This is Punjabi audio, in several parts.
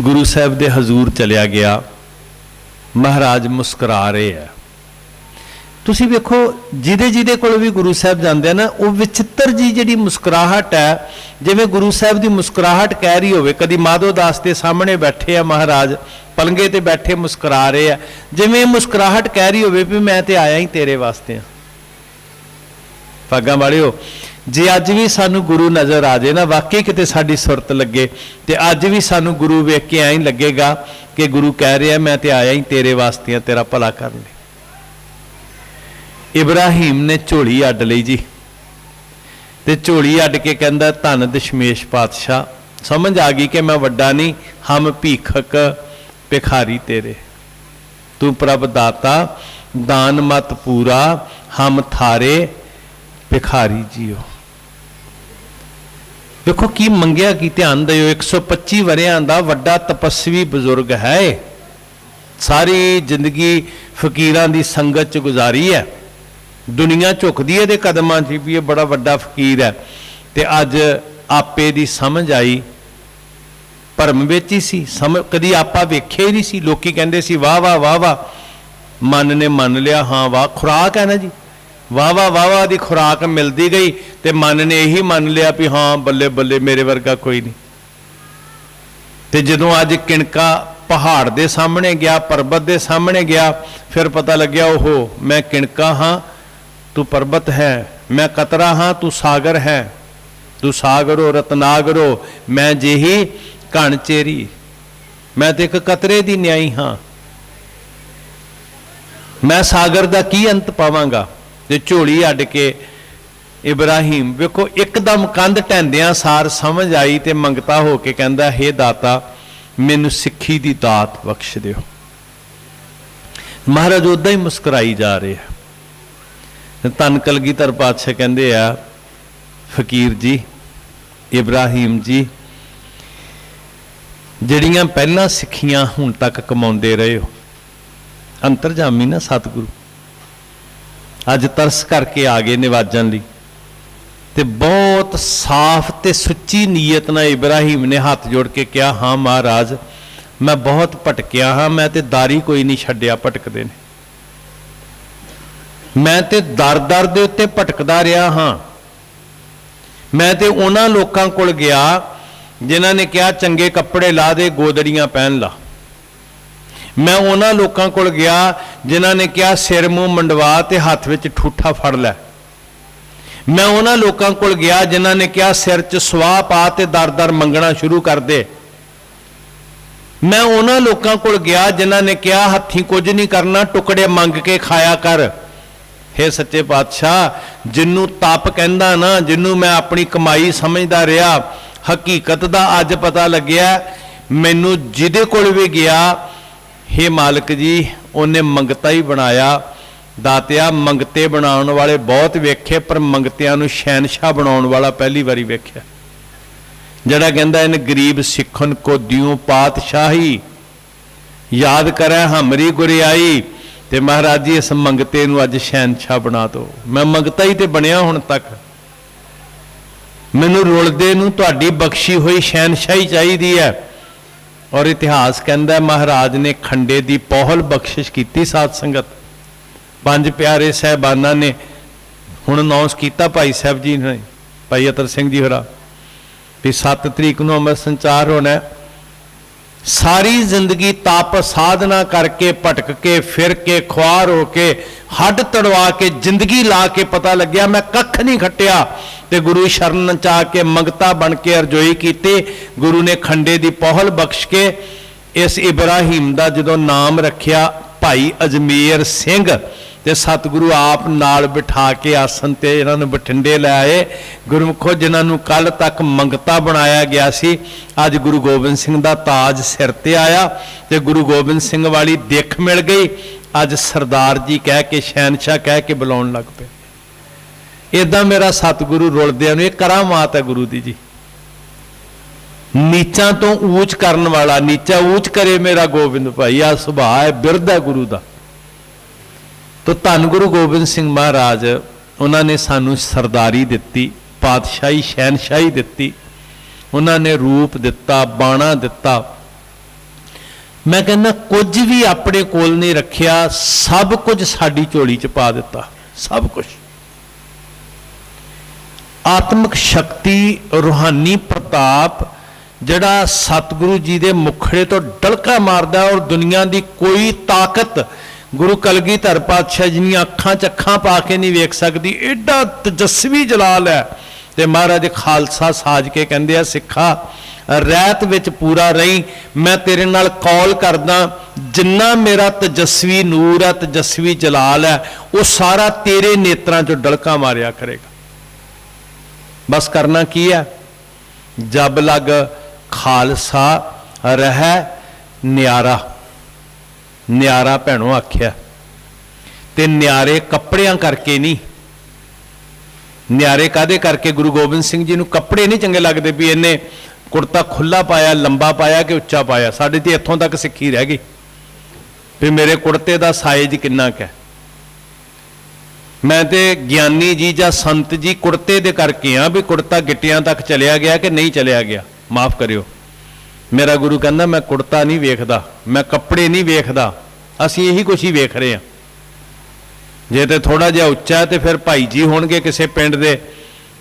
ਗੁਰੂ ਸਾਹਿਬ ਦੇ ਹਜ਼ੂਰ ਚਲਿਆ ਗਿਆ। ਮਹਾਰਾਜ ਮੁਸਕਰਾ ਰਹੇ ਆ। ਤੁਸੀਂ ਵੇਖੋ, ਜਿਹਦੇ ਜਿਹਦੇ ਕੋਲ ਵੀ ਗੁਰੂ ਸਾਹਿਬ ਜਾਂਦੇ ਆ ਨਾ, ਉਹ ਵਿਚਿੱਤਰ ਜੀ ਜਿਹੜੀ ਮੁਸਕਰਾਹਟ ਹੈ, ਜਿਵੇਂ ਗੁਰੂ ਸਾਹਿਬ ਦੀ ਮੁਸਕਰਾਹਟ ਕਹਿ ਰਹੀ ਹੋਵੇ, ਕਦੀ ਮਾਧੋ ਦਾਸ ਦੇ ਸਾਹਮਣੇ ਬੈਠੇ ਆ ਮਹਾਰਾਜ, ਪਲੰਗੇ ਤੇ ਬੈਠੇ ਮੁਸਕਰਾ ਰਹੇ ਆ। ਜਿਵੇਂ ਇਹ ਮੁਸਕਰਾਹਟ ਕਹਿ ਰਹੀ ਹੋਵੇ ਵੀ ਮੈਂ ਤੇ ਆਇਆ ਹੀ ਤੇਰੇ ਵਾਸਤੇ ਆ। ਭਾਗਾਂ ਵਾਲਿਓ ਜੇ ਅੱਜ ਵੀ ਸਾਨੂੰ ਗੁਰੂ ਨਜ਼ਰ ਆ ਜੇ ਨਾ, ਵਾਕਈ ਕਿਤੇ ਸਾਡੀ ਸੁਰਤ ਲੱਗੇ, ਤੇ ਅੱਜ ਵੀ ਸਾਨੂੰ ਗੁਰੂ ਵੇਖ ਕੇ ਐਂ ਲੱਗੇਗਾ ਕਿ ਗੁਰੂ ਕਹਿ ਰਿਹਾ, ਮੈਂ ਤੇ ਆਇਆ ਹੀ ਤੇਰੇ ਵਾਸਤੇ ਆ ਤੇਰਾ ਭਲਾ ਕਰਨ ਲਈ। ਇਬਰਾਹੀਮ ਨੇ ਝੋਲੀ ਅੱਡ ਲਈ ਜੀ। ਤੇ ਝੋਲੀ ਅੱਡ ਕੇ ਕਹਿੰਦਾ, ਧੰਨ ਦਸ਼ਮੇਸ਼ ਪਾਤਸ਼ਾਹ, ਸਮਝ ਆ ਗਈ ਕਿ ਮੈਂ ਵੱਡਾ ਨਹੀਂ, ਹਮ ਭੀਖਕ ਭਿਖਾਰੀ ਤੇਰੇ। ਤੂੰ ਪ੍ਰਭ ਦਾਤਾ, ਦਾਨ ਮਤ ਪੂਰਾ, ਹਮ ਥਾਰੇ ਭਿਖਾਰੀ ਜੀਓ। ਵੇਖੋ ਕੀ ਮੰਗਿਆ ਕੀ ਧਿਆਨ ਦਿਓ 125 ਵਰਿਆਂ ਦਾ ਵੱਡਾ ਤਪਸਵੀ ਬਜ਼ੁਰਗ ਹੈ ਇਹ। ਸਾਰੀ ਜ਼ਿੰਦਗੀ ਫਕੀਰਾਂ ਦੀ ਸੰਗਤ ਚ ਗੁਜ਼ਾਰੀ ਹੈ। ਦੁਨੀਆ ਝੁਕਦੀ ਇਹਦੇ ਕਦਮਾਂ 'ਚ ਵੀ ਇਹ ਬੜਾ ਵੱਡਾ ਫਕੀਰ ਹੈ। ਤੇ ਅੱਜ ਆਪੇ ਦੀ ਸਮਝ ਆਈ। ਭਰਮ ਵਿੱਚ ਹੀ ਸੀ ਸਮਝ ਕਦੀ ਆਪਾ ਵੇਖਿਆ ਹੀ ਨਹੀਂ ਸੀ। ਲੋਕੀ ਕਹਿੰਦੇ ਸੀ, ਵਾਹ ਵਾਹ ਵਾਹ ਵਾਹ। ਮਨ ਨੇ ਮੰਨ ਲਿਆ, ਹਾਂ, ਵਾਹ। ਖੁਰਾਕ ਹੈ ਨਾ ਜੀ। ਵਾਹ ਵਾਹ ਦੀ ਖੁਰਾਕ ਮਿਲਦੀ ਗਈ ਤੇ ਮਨ ਨੇ ਇਹੀ ਮੰਨ ਲਿਆ ਵੀ ਹਾਂ ਬੱਲੇ ਬੱਲੇ ਮੇਰੇ ਵਰਗਾ ਕੋਈ ਨਹੀਂ। ਤੇ ਜਦੋਂ ਅੱਜ ਕਿਣਕਾ ਪਹਾੜ ਦੇ ਸਾਹਮਣੇ ਗਿਆ, ਪਰਬਤ ਦੇ ਸਾਹਮਣੇ ਗਿਆ, ਫਿਰ ਪਤਾ ਲੱਗਿਆ ਉਹ ਮੈਂ ਕਿਣਕਾ ਹਾਂ, ਤੂੰ ਪਰਬਤ ਹੈ, ਮੈਂ ਕਤਰਾ ਹਾਂ, ਤੂੰ ਸਾਗਰ ਹੈ, ਤੂੰ ਸਾਗਰੋ, ਰਤਨਾਗਰੋ, ਮੈਂ ਜਿਹੀ ਘਣ ਚੇਰੀ, ਮੈਂ ਤੇ ਇੱਕ ਕਤਰੇ ਦੀ ਨਿਆਈ ਹਾਂ। ਮੈਂ ਸਾਗਰ ਦਾ ਕੀ ਅੰਤ ਪਾਵਾਂਗਾ? ਜੇ ਝੋਲੀ ਅੱਡ ਕੇ ਇਬਰਾਹੀਮ। ਵੇਖੋ, ਇੱਕਦਮ ਕੰਧ ਟੈਂਦਿਆਂ ਸਾਰ ਸਮਝ ਆਈ ਤੇ ਮੰਗਤਾ ਹੋ ਕੇ ਕਹਿੰਦਾ, ਹੇ ਦਾਤਾ, ਮੈਨੂੰ ਸਿੱਖੀ ਦੀ ਦਾਤ ਬਖਸ਼ ਦਿਓ। ਮਹਾਰਾਜ ਉਦਾਂ ਹੀ ਮੁਸਕਰਾਈ ਜਾ ਰਹੇ ਆ। ਤੇ ਧੰਨ ਕਲਗੀਧਰ ਪਾਤਸ਼ਾਹ ਕਹਿੰਦੇ ਆ, ਫਕੀਰ ਜੀ, ਇਬਰਾਹੀਮ ਜੀ, ਜਿਹੜੀਆਂ ਪਹਿਲਾਂ ਸਿੱਖੀਆਂ ਹੁਣ ਤੱਕ ਕਮਾਉਂਦੇ ਰਹੇ ਹੋ, ਅੰਤਰਜਾਮੀ ਨਾ ਸਤਿਗੁਰੂ। ਅੱਜ ਤਰਸ ਕਰਕੇ ਆ ਗਏ ਨਿਵਾਜਣ ਲਈ। ਤੇ ਬਹੁਤ ਸਾਫ਼ ਤੇ ਸੁੱਚੀ ਨੀਅਤ ਨਾਲ ਇਬਰਾਹੀਮ ਨੇ ਹੱਥ ਜੋੜ ਕੇ ਕਿਹਾ, ਹਾਂ ਮਹਾਰਾਜ, ਮੈਂ ਬਹੁਤ ਭਟਕਿਆ ਹਾਂ, ਮੈਂ ਤੇ ਦਾਰੀ ਕੋਈ ਨਹੀਂ ਛੱਡਿਆ, ਭਟਕਦੇ ਨੇ। ਮੈਂ ਤੇ ਦਰ-ਦਰ ਦੇ ਉੱਤੇ ਭਟਕਦਾ ਰਿਹਾ ਹਾਂ। ਮੈਂ ਤੇ ਉਹਨਾਂ ਲੋਕਾਂ ਕੋਲ ਗਿਆ, ਜਿਨ੍ਹਾਂ ਨੇ ਕਿਹਾ, ਚੰਗੇ ਕੱਪੜੇ ਲਾ ਦੇ, ਗੋਦੜੀਆਂ ਪਹਿਨ ਲਾ। ਮੈਂ ਉਹਨਾਂ ਲੋਕਾਂ ਕੋਲ ਗਿਆ ਜਿਨ੍ਹਾਂ ਨੇ ਕਿਹਾ, ਸਿਰ ਮੂੰਹ ਮੰਡਵਾ ਤੇ ਹੱਥ ਵਿੱਚ ਠੂਠਾ ਫੜ ਲੈ। ਮੈਂ ਉਹਨਾਂ ਲੋਕਾਂ ਕੋਲ ਗਿਆ ਜਿਨ੍ਹਾਂ ਨੇ ਕਿਹਾ, ਸਿਰ 'ਚ ਸਵਾਹ ਪਾ ਤੇ ਦਰ-ਦਰ ਮੰਗਣਾ ਸ਼ੁਰੂ ਕਰ ਦੇ। ਮੈਂ ਉਹਨਾਂ ਲੋਕਾਂ ਕੋਲ ਗਿਆ ਜਿਨ੍ਹਾਂ ਨੇ ਕਿਹਾ, ਹੱਥੀਂ ਕੁਝ ਨਹੀਂ ਕਰਨਾ, ਟੁਕੜੇ ਮੰਗ ਕੇ ਖਾਇਆ ਕਰ। ਹੇ ਸੱਚੇ ਪਾਤਸ਼ਾਹ, ਜਿੰਨੂੰ ਤਪ ਕਹਿੰਦਾ ਨਾ, ਜਿੰਨੂੰ ਮੈਂ ਆਪਣੀ ਕਮਾਈ ਸਮਝਦਾ ਰਿਹਾ, ਹਕੀਕਤ ਦਾ ਅੱਜ ਪਤਾ ਲੱਗਿਆ, ਮੈਨੂੰ ਜਿਹਦੇ ਕੋਲ ਵੀ ਗਿਆ ਹੇ ਮਾਲਕ ਜੀ, ਉਹਨੇ ਮੰਗਤਾ ਹੀ ਬਣਾਇਆ। ਦਾਤਿਆ, ਮੰਗਤੇ ਬਣਾਉਣ ਵਾਲੇ ਬਹੁਤ ਵੇਖੇ, ਪਰ ਮੰਗਤਿਆਂ ਨੂੰ ਸ਼ੈਨਸ਼ਾਹ ਬਣਾਉਣ ਵਾਲਾ ਪਹਿਲੀ ਵਾਰੀ ਵੇਖਿਆ। ਜਿਹੜਾ ਕਹਿੰਦਾ, ਇਹਨ ਗਰੀਬ ਸਿੱਖਨ ਕੋ ਦਿਉ ਪਾਤਸ਼ਾਹੀ। ਯਾਦ ਕਰੈ, ਹਮਰੀ ਗੁਰਿਆਈ, ਤੇ ਮਹਾਰਾਜ ਜੀ, ਇਸ ਮੰਗਤੇ ਨੂੰ ਅੱਜ ਸ਼ੈਨਸ਼ਾਹ ਬਣਾ ਦਿਓ ਮੈਂ ਮੰਗਤਾ ਹੀ ਤੇ ਬਣਿਆ ਹੁਣ ਤੱਕ। ਮੈਨੂੰ ਰੁਲਦੇ ਨੂੰ ਤੁਹਾਡੀ ਬਖਸ਼ੀ ਹੋਈ ਸ਼ੈਨਸ਼ਾਹੀ ਚਾਹੀਦੀ ਹੈ। ਔਰ ਇਤਿਹਾਸ ਕਹਿੰਦਾ ਮਹਾਰਾਜ ਨੇ ਖੰਡੇ ਦੀ ਪਹਲ ਬਖਸ਼ਿਸ਼ ਕੀਤੀ ਸਾਧ ਸੰਗਤ ਪੰਜ ਪਿਆਰੇ ਸਹਿਬਾਨਾਂ ਨੇ ਹੁਣ ਅਨਾਉਂਸ ਕੀਤਾ ਭਾਈ ਸਾਹਿਬ ਜੀ ਨੇ, ਭਾਈ ਅਤਰ ਸਿੰਘ ਜੀ ਹੋਰਾ, ਵੀ 7 ਤਰੀਕ ਨੂੰ ਅੰਮ੍ਰਿਤ ਸੰਚਾਰ ਹੋਣਾ ਹੈ। ਸਾਰੀ ਜ਼ਿੰਦਗੀ ਤਪ ਸਾਧਨਾ ਕਰਕੇ ਭਟਕ ਕੇ, ਫਿਰ ਕੇ, ਖੁਆਰ ਹੋ ਕੇ, ਹੱਡ ਤੜਵਾ ਕੇ, ਜ਼ਿੰਦਗੀ ਲਾ ਕੇ ਪਤਾ ਲੱਗਿਆ, ਮੈਂ ਕੱਖ ਨਹੀਂ ਖੱਟਿਆ। ਤੇ ਗੁਰੂ ਸ਼ਰਨ ਚਾ ਕੇ ਮੰਗਤਾ ਬਣ ਕੇ ਅਰਜ਼ੋਈ ਕੀਤੀ। ਗੁਰੂ ਨੇ ਖੰਡੇ ਦੀ ਪੋਹਲ ਬਖਸ਼ ਕੇ ਇਸ ਇਬਰਾਹੀਮ ਦਾ ਜਦੋਂ ਨਾਮ ਰੱਖਿਆ, ਭਾਈ ਅਜਮੇਰ ਸਿੰਘ ਤੇ ਸਤਿਗੁਰੂ ਆਪ ਨਾਲ ਬਿਠਾ ਕੇ ਆਸਨ ਤੇ ਇਹਨਾਂ ਨੂੰ ਬਠਿੰਡੇ ਲੈ ਆਏ। ਗੁਰਮੁਖੋ, ਜਿਨ੍ਹਾਂ ਨੂੰ ਕੱਲ ਤੱਕ ਮੰਗਤਾ ਬਣਾਇਆ ਗਿਆ ਸੀ, ਅੱਜ ਗੁਰੂ ਗੋਬਿੰਦ ਸਿੰਘ ਦਾ ਤਾਜ ਸਿਰ ਤੇ ਆਇਆ ਤੇ ਗੁਰੂ ਗੋਬਿੰਦ ਸਿੰਘ ਵਾਲੀ ਦਿੱਖ ਮਿਲ ਗਈ। ਅੱਜ ਸਰਦਾਰ ਜੀ ਕਹਿ ਕੇ ਸ਼ਹਿਨशाह ਕਹਿ ਕੇ ਬੁਲਾਉਣ ਲੱਗ ਪਏ। ਇਦਾਂ ਮੇਰਾ ਸਤਿਗੁਰੂ ਰੁਲਦਿਆਂ ਨੂੰ, ਇਹ ਕਰਾਮਾਤ ਹੈ ਗੁਰੂ ਦੀ ਜੀ। ਨੀਚਾਂ ਤੋਂ ਊਚ ਕਰਨ ਵਾਲਾ, ਨੀਚਾ ਊਚ ਕਰੇ ਮੇਰਾ ਗੋਬਿੰਦ ਭਾਈ ਆ ਸੁਭਾਅ ਹੈ, ਬਿਰਧ ਹੈ ਗੁਰੂ ਦਾ। ਤੋ ਧੰਨ ਗੁਰੂ ਗੋਬਿੰਦ ਸਿੰਘ ਮਹਾਰਾਜ, ਉਹਨਾਂ ਨੇ ਸਾਨੂੰ ਸਰਦਾਰੀ ਦਿੱਤੀ, ਪਾਤਸ਼ਾਹੀ ਸ਼ਹਿਨਸ਼ਾਹੀ ਦਿੱਤੀ, ਉਹਨਾਂ ਨੇ ਰੂਪ ਦਿੱਤਾ, ਬਾਣਾ ਦਿੱਤਾ। ਮੈਂ ਕਹਿੰਦਾ ਕੁਝ ਵੀ ਆਪਣੇ ਕੋਲ ਨਹੀਂ ਰੱਖਿਆ, ਸਭ ਕੁਝ ਸਾਡੀ ਝੋਲੀ 'ਚ ਪਾ ਦਿੱਤਾ, ਸਭ ਕੁਝ। ਆਤਮਿਕ ਸ਼ਕਤੀ, ਰੂਹਾਨੀ ਪ੍ਰਤਾਪ, ਜਿਹੜਾ ਸਤਿਗੁਰੂ ਜੀ ਦੇ ਮੁਖੜੇ ਤੋਂ ਡਲਕਾ ਮਾਰਦਾ ਔਰ ਦੁਨੀਆ ਦੀ ਕੋਈ ਤਾਕਤ ਗੁਰੂ ਕਲਗੀਧਰ ਪਾਤਸ਼ਾਹ ਜੀ ਦੀਆਂ ਅੱਖਾਂ 'ਚ ਅੱਖਾਂ ਪਾ ਕੇ ਨਹੀਂ ਵੇਖ ਸਕਦੀ ਐਡਾ ਤਜਸਵੀ ਜਲਾਲ ਹੈ। ਤੇ ਮਹਾਰਾਜ ਖਾਲਸਾ ਸਾਜ ਕੇ ਕਹਿੰਦੇ ਆ, ਸਿੱਖਾ ਰਹਿਤ ਵਿੱਚ ਪੂਰਾ ਰਹੀ, ਮੈਂ ਤੇਰੇ ਨਾਲ ਕੌਲ ਕਰਦਾ, ਜਿੰਨਾ ਮੇਰਾ ਤਜਸਵੀ ਨੂਰ ਹੈ, ਤਜਸਵੀ ਜਲਾਲ ਹੈ, ਉਹ ਸਾਰਾ ਤੇਰੇ ਨੇਤਰਾਂ 'ਚੋਂ ਡਲਕਾ ਮਾਰਿਆ ਕਰੇਗਾ। ਬਸ ਕਰਨਾ ਕੀ ਹੈ? ਜਬ ਲਗ ਖਾਲਸਾ ਰਹਿ ਨਿਆਰਾ। ਨਿਆਰਾ ਭੈਣੋ ਆਖਿਆ, ਤੇ ਨਿਆਰੇ ਕੱਪੜਿਆਂ ਕਰਕੇ ਨਹੀਂ ਨਿਆਰੇ ਕਾਦੇ ਕਰਕੇ? ਗੁਰੂ ਗੋਬਿੰਦ ਸਿੰਘ ਜੀ ਨੂੰ ਕੱਪੜੇ ਨਹੀਂ ਚੰਗੇ ਲੱਗਦੇ ਵੀ ਇਹਨੇ ਕੁੜਤਾ ਖੁੱਲਾ ਪਾਇਆ, ਲੰਬਾ ਪਾਇਆ ਕਿ ਉੱਚਾ ਪਾਇਆ? ਸਾਡੇ ਤੇ ਇੱਥੋਂ ਤੱਕ ਸਿੱਖੀ ਰਹਿ ਗਈ। ਵੀ ਮੇਰੇ ਕੁੜਤੇ ਦਾ ਸਾਈਜ਼ ਕਿੰਨਾ ਕੁ ਹੈ? ਮੈਂ ਤੇ ਗਿਆਨੀ ਜੀ ਜਾਂ ਸੰਤ ਜੀ ਕੁੜਤੇ ਦੇ ਕਰਕੇ ਆ ਵੀ ਕੁੜਤਾ ਗਿੱਟਿਆਂ ਤੱਕ ਚਲਿਆ ਗਿਆ ਕਿ ਨਹੀਂ ਚਲਿਆ ਗਿਆ? ਮਾਫ ਕਰਿਓ। ਮੇਰਾ ਗੁਰੂ ਕਹਿੰਦਾ, ਮੈਂ ਕੁੜਤਾ ਨਹੀਂ ਵੇਖਦਾ, ਮੈਂ ਕੱਪੜੇ ਨਹੀਂ ਵੇਖਦਾ, ਅਸੀਂ ਇਹੀ ਕੁਛ ਹੀ ਵੇਖ ਰਹੇ ਹਾਂ। ਜੇ ਤੇ ਥੋੜਾ ਜਿਹਾ ਉੱਚਾ ਹੈ ਤੇ ਫਿਰ ਭਾਈ ਜੀ ਹੋਣਗੇ ਕਿਸੇ ਪਿੰਡ ਦੇ,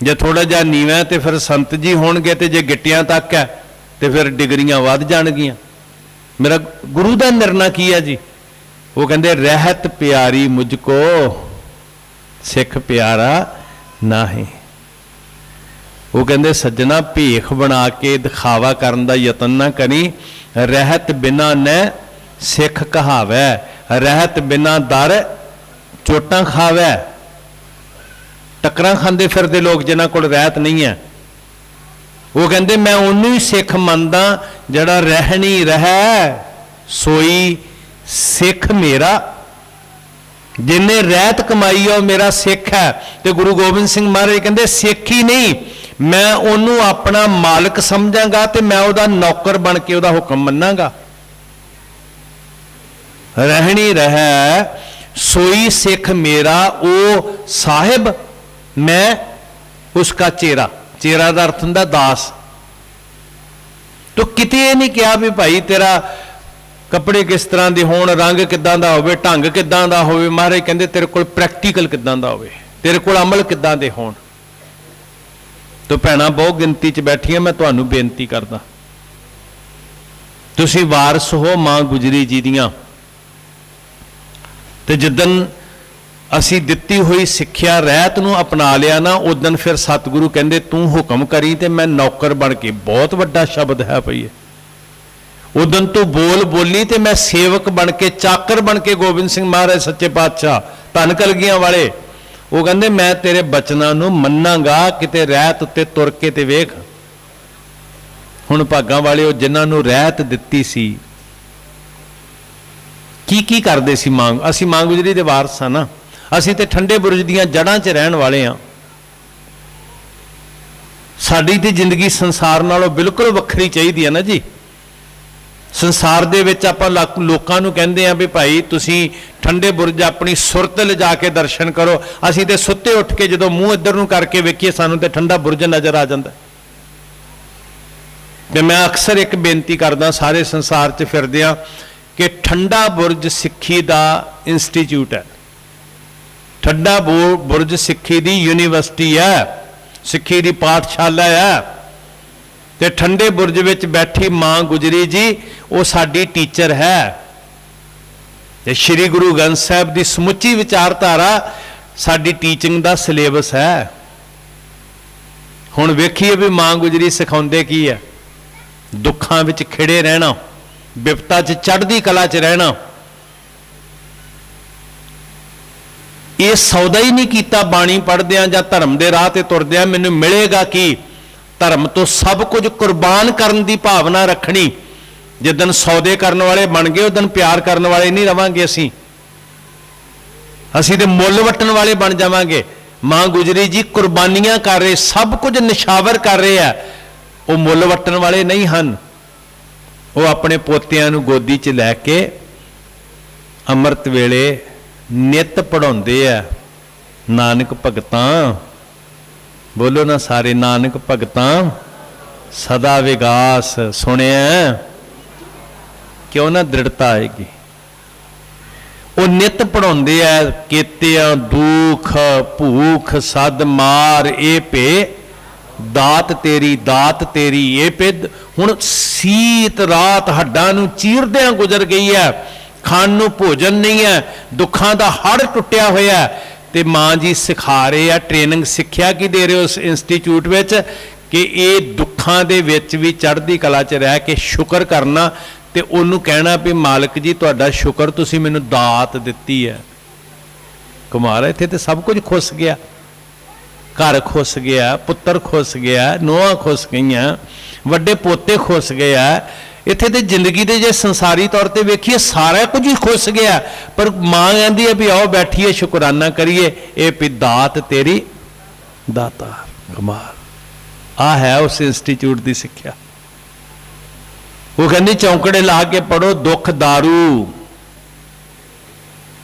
ਜੇ ਥੋੜਾ ਜਿਹਾ ਨੀਵਾਂ ਹੈ ਤੇ ਫਿਰ ਸੰਤ ਜੀ ਹੋਣਗੇ ਤੇ ਜੇ ਗਿੱਟਿਆਂ ਤੱਕ ਹੈ, ਤੇ ਫਿਰ ਡਿਗਰੀਆਂ ਵੱਧ ਜਾਣਗੀਆਂ। ਮੇਰਾ ਗੁਰੂ ਦਾ ਨਿਰਣਾ ਕੀ ਹੈ ਜੀ? ਉਹ ਕਹਿੰਦੇ, ਰਹਿਤ ਪਿਆਰੀ ਮੁਝ ਕੋ ਸਿੱਖ ਪਿਆਰਾ ਨਾ ਨਾਹੀਂ। ਉਹ ਕਹਿੰਦੇ, ਸੱਜਣਾ, ਭੇਖ ਬਣਾ ਕੇ ਦਿਖਾਵਾ ਕਰਨ ਦਾ ਯਤਨ ਨਾ ਕਰੀ। ਰਹਿਤ ਬਿਨਾ ਨੈ ਸਿੱਖ ਕਹਾਵੈ। ਰਹਿਤ ਬਿਨਾ ਦਰ ਚੋਟਾਂ ਖਾਵੈ। ਟੱਕਰਾਂ ਖਾਂਦੇ ਫਿਰਦੇ ਲੋਕ ਜਿਨ੍ਹਾਂ ਕੋਲ ਰਹਿਤ ਨਹੀਂ ਹੈ। ਉਹ ਕਹਿੰਦੇ, ਮੈਂ ਉਹਨੂੰ ਹੀ ਸਿੱਖ ਮੰਨਦਾ ਜਿਹੜਾ ਰਹਿਣੀ ਰਹਿ। ਸੋਈ ਸਿੱਖ ਮੇਰਾ। ਜਿਨੇ ਰਹਿਤ ਕਮਾਈ ਆ, ਉਹ ਮੇਰਾ ਸਿੱਖ ਹੈ। ਤੇ ਗੁਰੂ ਗੋਬਿੰਦ ਸਿੰਘ ਮਹਾਰਾਜ ਕਹਿੰਦੇ, ਸਿੱਖ ਹੀ ਨਹੀਂ। ਮੈਂ ਉਹਨੂੰ ਆਪਣਾ ਮਾਲਕ ਸਮਝਾਂਗਾ ਤੇ ਮੈਂ ਉਹਦਾ ਨੌਕਰ ਬਣ ਕੇ ਉਹਦਾ ਹੁਕਮ ਮੰਨਾਂਗਾ। ਰਹਿਣੀ ਰਹਿ, ਸੋਈ ਸਿੱਖ ਮੇਰਾ, ਉਹ ਸਾਹਿਬ, ਮੈਂ ਉਸਕਾ ਚੇਰਾ। ਚੇਰਾ ਦਾ ਅਰਥ ਹੁੰਦਾ ਦਾਸ। ਤੋ ਕਿਤੇ ਇਹ ਨਹੀਂ ਕਿਹਾ ਵੀ ਭਾਈ ਤੇਰਾ ਕੱਪੜੇ ਕਿਸ ਤਰ੍ਹਾਂ ਦੇ ਹੋਣ, ਰੰਗ ਕਿੱਦਾਂ ਦਾ ਹੋਵੇ, ਢੰਗ ਕਿੱਦਾਂ ਦਾ ਹੋਵੇ, ਮਹਾਰਾਜ ਕਹਿੰਦੇ ਤੇਰੇ ਕੋਲ ਪ੍ਰੈਕਟੀਕਲ ਕਿੱਦਾਂ ਦਾ ਹੋਵੇ, ਤੇਰੇ ਕੋਲ ਅਮਲ ਕਿੱਦਾਂ ਦੇ ਹੋਣ। ਤੋ ਭੈਣਾ, ਬਹੁਤ ਗਿਣਤੀ 'ਚ ਬੈਠੀਆਂ ਮੈਂ ਤੁਹਾਨੂੰ ਬੇਨਤੀ ਕਰਦਾ। ਤੁਸੀਂ ਵਾਰਸ ਹੋ ਮਾਂ ਗੁਜਰੀ ਜੀ ਦੀਆਂ। ਤੇ ਜਿੱਦਨ ਅਸੀਂ ਦਿੱਤੀ ਹੋਈ ਸਿੱਖਿਆ ਰਹਿਤ ਨੂੰ ਅਪਣਾ ਲਿਆ ਨਾ ਉਦੋਂ ਫਿਰ ਸਤਿਗੁਰੂ ਕਹਿੰਦੇ, ਤੂੰ ਹੁਕਮ ਕਰੀ ਤੇ ਮੈਂ ਨੌਕਰ ਬਣ ਕੇ। ਬਹੁਤ ਵੱਡਾ ਸ਼ਬਦ ਹੈ ਭਈ ਉਦੋਂ ਤੂੰ ਬੋਲ ਬੋਲੀ ਤੇ ਮੈਂ ਸੇਵਕ ਬਣ ਕੇ, ਚਾਕਰ ਬਣ ਕੇ ਗੋਬਿੰਦ ਸਿੰਘ ਮਹਾਰਾਜ ਸੱਚੇ ਪਾਤਸ਼ਾਹ, ਧੰਨ ਕਲਗੀਆਂ ਵਾਲੇ। ਉਹ ਕਹਿੰਦੇ, ਮੈਂ ਤੇਰੇ ਬਚਨਾਂ ਨੂੰ ਮੰਨਾਂਗਾ, ਕਿਤੇ ਰਹਿਤ ਉੱਤੇ ਤੁਰ ਕੇ ਤੇ ਵੇਖ। ਹੁਣ ਭਾਗਾਂ ਵਾਲੇ ਉਹ ਜਿਨ੍ਹਾਂ ਨੂੰ ਰਹਿਤ ਦਿੱਤੀ ਸੀ, ਕੀ ਕੀ ਕਰਦੇ ਸੀ ਮੰਗ? ਅਸੀਂ ਮੰਗ ਗੁਜਰੀ ਦੇ ਵਾਰਸ ਆ ਨਾ। ਅਸੀਂ ਤੇ ਠੰਡੇ ਬੁਰਜ ਦੀਆਂ ਜੜਾਂ 'ਚ ਰਹਿਣ ਵਾਲੇ ਆ। ਸਾਡੀ ਤੇ ਜ਼ਿੰਦਗੀ ਸੰਸਾਰ ਨਾਲੋਂ ਬਿਲਕੁਲ ਵੱਖਰੀ ਚਾਹੀਦੀ ਹੈ ਨਾ ਜੀ। ਸੰਸਾਰ ਦੇ ਵਿੱਚ ਆਪਾਂ ਲੱਕ- ਲੋਕਾਂ ਨੂੰ ਕਹਿੰਦੇ ਆ ਵੀ ਭਾਈ ਤੁਸੀਂ ਠੰਡੇ ਬੁਰਜ ਆਪਣੀ ਸੁਰਤ ਲਿਜਾ ਕੇ ਦਰਸ਼ਨ ਕਰੋ। ਅਸੀਂ ਤੇ ਸੁੱਤੇ ਉੱਠ ਕੇ ਜਦੋਂ ਮੂੰਹ ਇੱਧਰ ਨੂੰ ਕਰਕੇ ਵੇਖੀਏ, ਸਾਨੂੰ ਤੇ ਠੰਡਾ ਬੁਰਜ ਨਜ਼ਰ ਆ ਜਾਂਦਾ। ਤੇ ਮੈਂ ਅਕਸਰ ਇੱਕ ਬੇਨਤੀ ਕਰਦਾ ਸਾਰੇ ਸੰਸਾਰ 'ਚ ਫਿਰਦੇ ਆ ਕਿ ਠੰਡਾ ਬੁਰਜ ਸਿੱਖੀ ਦਾ ਇੰਸਟੀਚਿਊਟ ਹੈ। ਠੰਡਾ ਬੁ- ਬੁਰਜ ਸਿੱਖੀ ਦੀ ਯੂਨੀਵਰਸਿਟੀ ਹੈ, ਸਿੱਖੀ ਦੀ ਪਾਠਸ਼ਾਲਾ ਹੈ। ਤੇ ਠੰਡੇ ਬੁਰਜ ਵਿੱਚ ਬੈਠੀ ਮਾਂ ਗੁਜਰੀ ਜੀ, ਉਹ ਸਾਡੀ ਟੀਚਰ ਹੈ। ਤੇ ਸ੍ਰੀ ਗੁਰੂ ਗ੍ਰੰਥ ਸਾਹਿਬ ਦੀ ਸਮੁੱਚੀ ਵਿਚਾਰਧਾਰਾ ਸਾਡੀ ਟੀਚਿੰਗ ਦਾ ਸਿਲੇਬਸ ਹੈ। ਹੁਣ ਵੇਖੀਏ ਵੀ ਮਾਂ ਗੁਜਰੀ ਸਿਖਾਉਂਦੇ ਕੀ ਹੈ। ਦੁੱਖਾਂ ਵਿੱਚ ਖਿੜੇ ਰਹਿਣਾ ਵਿਪਤਾ 'ਚ ਚੜ੍ਹਦੀ ਕਲਾ 'ਚ ਰਹਿਣਾ। ਇਹ ਸੌਦਾ ਹੀ ਨਹੀਂ ਕੀਤਾ ਬਾਣੀ ਪੜ੍ਹਦਿਆਂ ਜਾਂ ਧਰਮ ਦੇ ਰਾਹ ਤੇ ਤੁਰਦਿਆਂ, ਮੈਨੂੰ ਮਿਲੇਗਾ ਕੀ? ਧਰਮ ਤੋਂ ਸਭ ਕੁਝ ਕੁਰਬਾਨ ਕਰਨ ਦੀ ਭਾਵਨਾ ਰੱਖਣੀ। ਜਿੱਦਨ ਸੌਦੇ ਕਰਨ ਵਾਲੇ ਬਣ ਗਏ ਉਦੋਂ ਪਿਆਰ ਕਰਨ ਵਾਲੇ ਨਹੀਂ ਰਵਾਂਗੇ ਅਸੀਂ। ਅਸੀਂ ਤੇ ਮੁੱਲ ਵਟਣ ਵਾਲੇ ਬਣ ਜਾਵਾਂਗੇ। ਮਾਂ ਗੁਜਰੀ ਜੀ ਕੁਰਬਾਨੀਆਂ ਕਰ ਰਹੇ, ਸਭ ਕੁਝ ਨਿਸ਼ਾਵਰ ਕਰ ਰਹੇ ਆ। ਉਹ ਮੁੱਲ ਵਟਣ ਵਾਲੇ ਨਹੀਂ ਹਨ। ਉਹ ਆਪਣੇ ਪੋਤਿਆਂ ਨੂੰ ਗੋਦੀ 'ਚ ਲੈ ਕੇ ਅੰਮ੍ਰਿਤ ਵੇਲੇ ਨਿਤ ਪੜਾਉਂਦੇ ਆ। ਨਾਨਕ ਭਗਤਾਂ ਬੋਲੋ ਨਾ ਸਾਰੇ ਨਾਨਕ ਭਗਤਾਂ, ਸਦਾ ਵਿਗਾਸ ਸੁਣਿਆ। ਕਿਉਂ ਨਾ ਦ੍ਰਿੜਤਾ ਆਏਗੀ? ਉਹ ਨਿਤ ਪੜਾਉਂਦੇ ਆ, ਕੀਤਿਆਂ ਦੁੱਖ, ਭੂਖ, ਸਦ ਮਾਰ ਇਹ ਪੇ, ਦਾਤ ਤੇਰੀ ਦਾਤ ਤੇਰੀ ਇਹ ਭੇ ਹੁਣ ਸੀਤ ਰਾਤ ਹੱਡਾਂ ਨੂੰ ਚੀਰਦਿਆਂ ਗੁਜ਼ਰ ਗਈ ਹੈ ਖਾਣ ਨੂੰ ਭੋਜਨ ਨਹੀਂ ਹੈ ਦੁੱਖਾਂ ਦਾ ਹੜ ਟੁੱਟਿਆ ਹੋਇਆ ਹੈ ਤੇ ਮਾਂ ਜੀ ਸਿਖਾ ਰਹੇ ਆ ਟ੍ਰੇਨਿੰਗ ਸਿੱਖਿਆ ਕੀ ਦੇ ਰਹੇ ਉਸ ਇੰਸਟੀਚਿਊਟ ਵਿੱਚ? ਕਿ ਇਹ ਦੁੱਖਾਂ ਦੇ ਵਿੱਚ ਵੀ ਚੜ੍ਹਦੀ ਕਲਾ 'ਚ ਰਹਿ ਕੇ ਸ਼ੁਕਰ ਕਰਨਾ ਤੇ ਉਹਨੂੰ ਕਹਿਣਾ ਵੀ ਮਾਲਕ ਜੀ, ਤੁਹਾਡਾ ਸ਼ੁਕਰ ਤੁਸੀਂ ਮੈਨੂੰ ਦਾਤ ਦਿੱਤੀ ਹੈ। ਕੁਮਾਰ, ਇੱਥੇ ਤੇ ਸਭ ਕੁਝ ਖੁੱਸ ਗਿਆ। ਘਰ ਖੁੱਸ ਗਿਆ, ਪੁੱਤਰ ਖੁੱਸ ਗਿਆ, ਨੋਹਾਂ ਖੁੱਸ ਗਈਆਂ, ਵੱਡੇ ਪੋਤੇ ਖੁੱਸ ਗਿਆ ਇੱਥੇ ਤੇ ਜ਼ਿੰਦਗੀ ਦੇ ਜੇ ਸੰਸਾਰੀ ਤੌਰ ਤੇ ਵੇਖੀਏ, ਸਾਰਾ ਕੁਝ ਹੀ ਖੁੱਸ ਗਿਆ। ਪਰ ਮਾਂ ਕਹਿੰਦੀ ਹੈ ਵੀ ਆਓ ਬੈਠੀਏ, ਸ਼ੁਕਰਾਨਾ ਕਰੀਏ, ਇਹ ਵੀ ਦਾਤ ਤੇਰੀ ਦਾਤਾ, ਕਮਾਲ। ਆ ਹੈ ਉਸ ਇੰਸਟੀਚਿਊਟ ਦੀ ਸਿੱਖਿਆ। ਉਹ ਕਹਿੰਦੀ, ਚੌਂਕੜੇ ਲਾ ਕੇ ਪੜੋ ਦੁੱਖ दारू।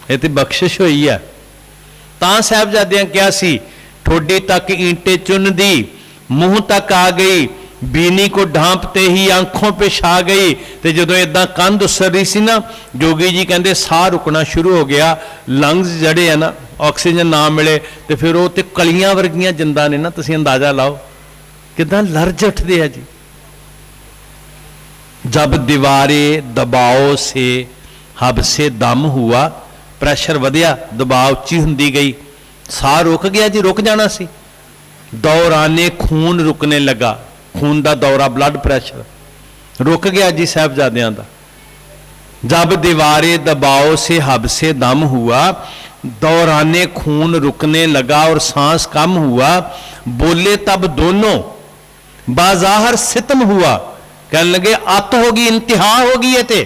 ਇਹ ਤੇ ਬਖਸ਼ਿਸ਼ ਹੋਈ ਹੈ ਤਾਂ ਸਾਹਿਬਜ਼ਾਦਿਆਂ ਕਿਹਾ ਸੀ, ਠੋਡੀ ਤੱਕ ਈਂਟੇ ਚੁੰਨਦੀ, ਮੂੰਹ ਤੱਕ ਆ ਗਈ ਬੀਨੀ ਕੋ ਢਾਂਪਤੇ ਹੀ ਆਂਖੋਂ ਪੇ ਛਾ ਗਈ ਤੇ ਜਦੋਂ ਇਦਾਂ ਕੰਧ ਉਸਰ ਰਹੀ ਸੀ ਨਾ ਜੋਗੀ ਜੀ ਕਹਿੰਦੇ ਸਾਹ ਰੁਕਣਾ ਸ਼ੁਰੂ ਹੋ ਗਿਆ ਲੰਗਸ ਜੜੇ ਆ ਨਾ ਆਕਸੀਜਨ ਨਾ ਮਿਲੇ ਤੇ ਫਿਰ ਉਹ ਤੇ ਕਲੀਆਂ ਵਰਗੀਆਂ ਜਿੰਦਾਂ ਨੇ ਨਾ ਤੁਸੀਂ ਅੰਦਾਜ਼ਾ ਲਾਓ ਕਿਦਾਂ ਲਰਜ ਉੱਠਦੇ ਆ ਜੀ जब दीवारें दबाव से हब से दम हुआ ਪ੍ਰੈਸ਼ਰ ਵਧਿਆ ਦਬਾਅ ਉੱਚੀ ਹੁੰਦੀ ਗਈ ਸਾਹ ਰੁਕ ਗਿਆ ਜੀ ਰੁਕ ਜਾਣਾ ਸੀ ਦੌਰਾਨੇ ਖੂਨ ਰੁਕਨੇ ਲੱਗਾ ਖੂਨ ਦਾ ਦੌਰਾ ਬਲੱਡ ਪ੍ਰੈਸ਼ਰ ਰੁਕ ਗਿਆ ਜੀ ਸਾਹਿਬਜ਼ਾਦਿਆਂ ਦਾ जब दीवारें दबाव से हब से दम हुआ दौराने खून रुकने लगा और सांस कम हुआ बोले तब दोनों बाजाहर सितम हुआ ਕਹਿਣ ਲੱਗੇ ਅੱਤ ਹੋ ਗਈ ਇੰਤਹਾ ਹੋ ਗਈ ਇਹ ਤੇ